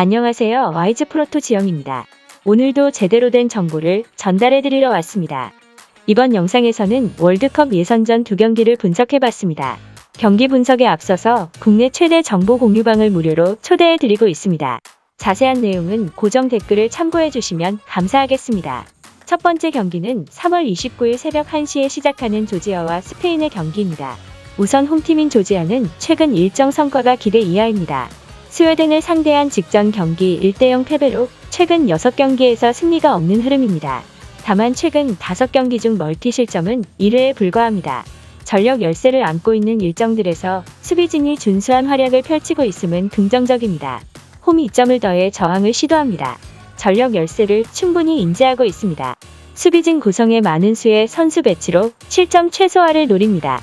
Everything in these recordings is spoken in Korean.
안녕하세요. 와이즈 프로토 지영입니다. 오늘도 제대로 된 정보를 전달해 드리러 왔습니다. 이번 영상에서는 월드컵 예선전 두 경기를 분석해 봤습니다. 경기 분석에 앞서서 국내 최대 정보 공유방을 무료로 초대해 드리고 있습니다. 자세한 내용은 고정 댓글을 참고해 주시면 감사하겠습니다. 첫 번째 경기는 3월 29일 새벽 1시에 시작하는 조지아와 스페인의 경기입니다. 우선 홈팀인 조지아는 최근 일정 성과가 기대 이하입니다. 스웨덴을 상대한 직전 경기 1대0 패배로 최근 6경기에서 승리가 없는 흐름입니다. 다만 최근 5경기 중 멀티 실점은 1회에 불과합니다. 전력 열세를 안고 있는 일정들에서 수비진이 준수한 활약을 펼치고 있음은 긍정적입니다. 홈 2점을 더해 저항을 시도합니다. 전력 열세를 충분히 인지하고 있습니다. 수비진 구성에 많은 수의 선수 배치로 실점 최소화를 노립니다.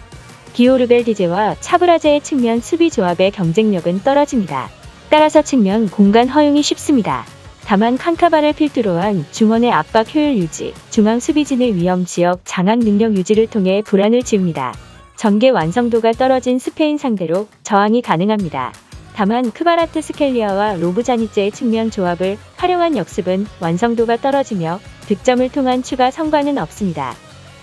기오르벨디제와 차브라제의 측면 수비 조합의 경쟁력은 떨어집니다. 따라서 측면 공간 허용이 쉽습니다. 다만 칸카바를 필두로 한 중원의 압박 효율 유지, 중앙 수비진의 위험 지역 장악 능력 유지를 통해 불안을 지웁니다. 전개 완성도가 떨어진 스페인 상대로 저항이 가능합니다. 다만 크바라트 스켈리아와 로브자니제의 측면 조합을 활용한 역습은 완성도가 떨어지며 득점을 통한 추가 성과는 없습니다.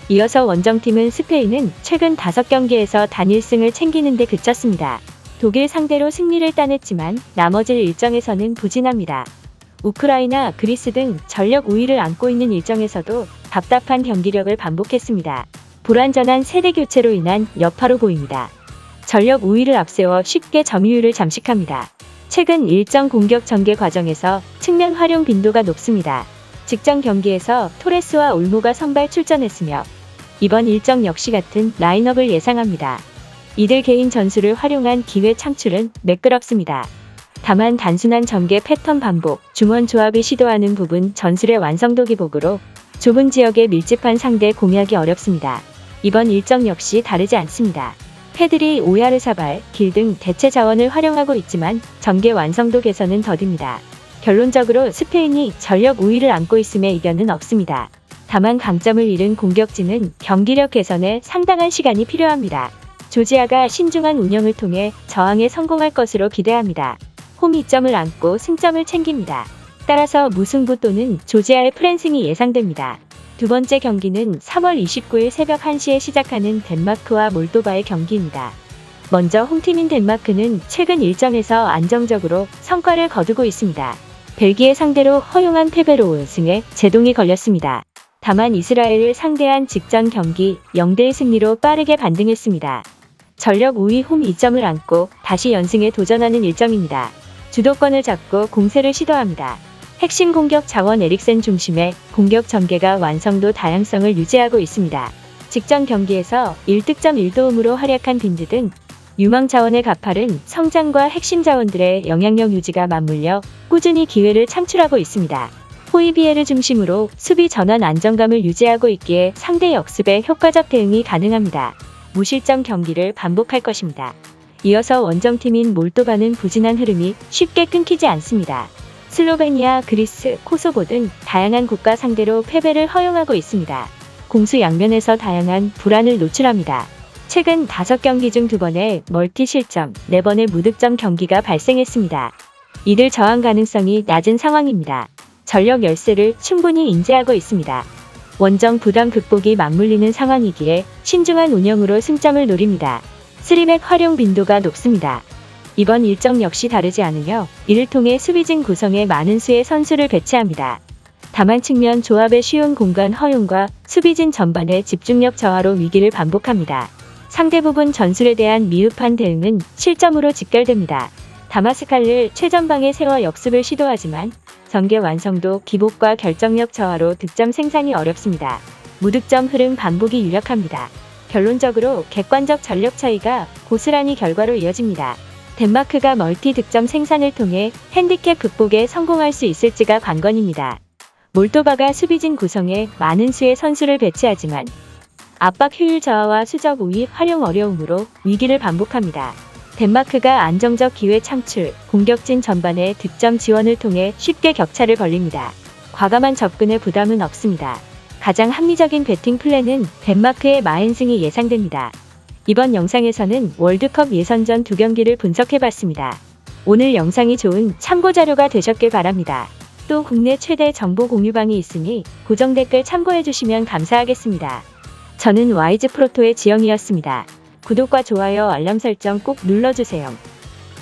이어서 원정팀은 스페인은 최근 5경기에서 단일승을 챙기는 데 그쳤습니다. 독일 상대로 승리를 따냈지만 나머지 일정에서는 부진합니다. 우크라이나, 그리스 등 전력 우위를 안고 있는 일정에서도 답답한 경기력을 반복했습니다. 불완전한 세대 교체로 인한 여파로 보입니다. 전력 우위를 앞세워 쉽게 점유율을 잠식합니다. 최근 일정 공격 전개 과정에서 측면 활용 빈도가 높습니다. 직전 경기에서 토레스와 올모가 선발 출전했으며 이번 일정 역시 같은 라인업을 예상합니다. 이들 개인 전술을 활용한 기회 창출은 매끄럽습니다. 다만 단순한 전개 패턴 반복, 중원 조합이 시도하는 부분 전술의 완성도 기복으로 좁은 지역에 밀집한 상대 공략이 어렵습니다. 이번 일정 역시 다르지 않습니다. 패들이 오야르 사발, 길 등 대체 자원을 활용하고 있지만 전개 완성도 개선은 더딥니다. 결론적으로 스페인이 전력 우위를 안고 있음에 이견은 없습니다. 다만 강점을 잃은 공격진은 경기력 개선에 상당한 시간이 필요합니다. 조지아가 신중한 운영을 통해 저항에 성공할 것으로 기대합니다. 홈 2점을 안고 승점을 챙깁니다. 따라서 무승부 또는 조지아의 프랜승이 예상됩니다. 두 번째 경기는 3월 29일 새벽 1시에 시작하는 덴마크와 몰도바의 경기입니다. 먼저 홈팀인 덴마크는 최근 일정에서 안정적으로 성과를 거두고 있습니다. 벨기에 상대로 허용한 패배로 우승에 제동이 걸렸습니다. 다만 이스라엘을 상대한 직전 경기 0대1 승리로 빠르게 반등했습니다. 전력 우위 홈 2점을 안고 다시 연승에 도전하는 일정입니다. 주도권을 잡고 공세를 시도합니다. 핵심 공격 자원 에릭센 중심의 공격 전개가 완성도 다양성을 유지하고 있습니다. 직전 경기에서 1득점 1도움으로 활약한 빈드 등 유망 자원의 가팔은 성장과 핵심 자원들의 영향력 유지가 맞물려 꾸준히 기회를 창출하고 있습니다. 호이비에를 중심으로 수비 전환 안정감을 유지하고 있기에 상대 역습에 효과적 대응이 가능합니다. 무실점 경기를 반복할 것입니다. 이어서 원정팀인 몰도바는 부진한 흐름이 쉽게 끊기지 않습니다. 슬로베니아, 그리스, 코소보 등 다양한 국가 상대로 패배를 허용하고 있습니다. 공수 양면에서 다양한 불안을 노출합니다. 최근 5경기 중 2번의 멀티 실점, 4번의 무득점 경기가 발생했습니다. 이들 저항 가능성이 낮은 상황입니다. 전력 열세를 충분히 인지하고 있습니다. 원정 부담 극복이 맞물리는 상황이기에 신중한 운영으로 승점을 노립니다. 스리맥 활용 빈도가 높습니다. 이번 일정 역시 다르지 않으며 이를 통해 수비진 구성에 많은 수의 선수를 배치합니다. 다만 측면 조합의 쉬운 공간 허용과 수비진 전반의 집중력 저하로 위기를 반복합니다. 상대 부분 전술에 대한 미흡한 대응은 실점으로 직결됩니다. 다마스칼을 최전방에 세워 역습을 시도하지만 전개 완성도 기복과 결정력 저하로 득점 생산이 어렵습니다. 무득점 흐름 반복이 유력합니다. 결론적으로 객관적 전력 차이가 고스란히 결과로 이어집니다. 덴마크가 멀티 득점 생산을 통해 핸디캡 극복에 성공할 수 있을지가 관건입니다. 몰도바가 수비진 구성에 많은 수의 선수를 배치하지만 압박 효율 저하와 수적 우위 활용 어려움으로 위기를 반복합니다. 덴마크가 안정적 기회 창출, 공격진 전반에 득점 지원을 통해 쉽게 격차를 벌립니다. 과감한 접근에 부담은 없습니다. 가장 합리적인 배팅 플랜은 덴마크의 마인승이 예상됩니다. 이번 영상에서는 월드컵 예선전 두 경기를 분석해봤습니다. 오늘 영상이 좋은 참고자료가 되셨길 바랍니다. 또 국내 최대 정보 공유방이 있으니 고정 댓글 참고해주시면 감사하겠습니다. 저는 와이즈 프로토의 지영이었습니다. 구독과 좋아요 알람 설정 꼭 눌러주세요.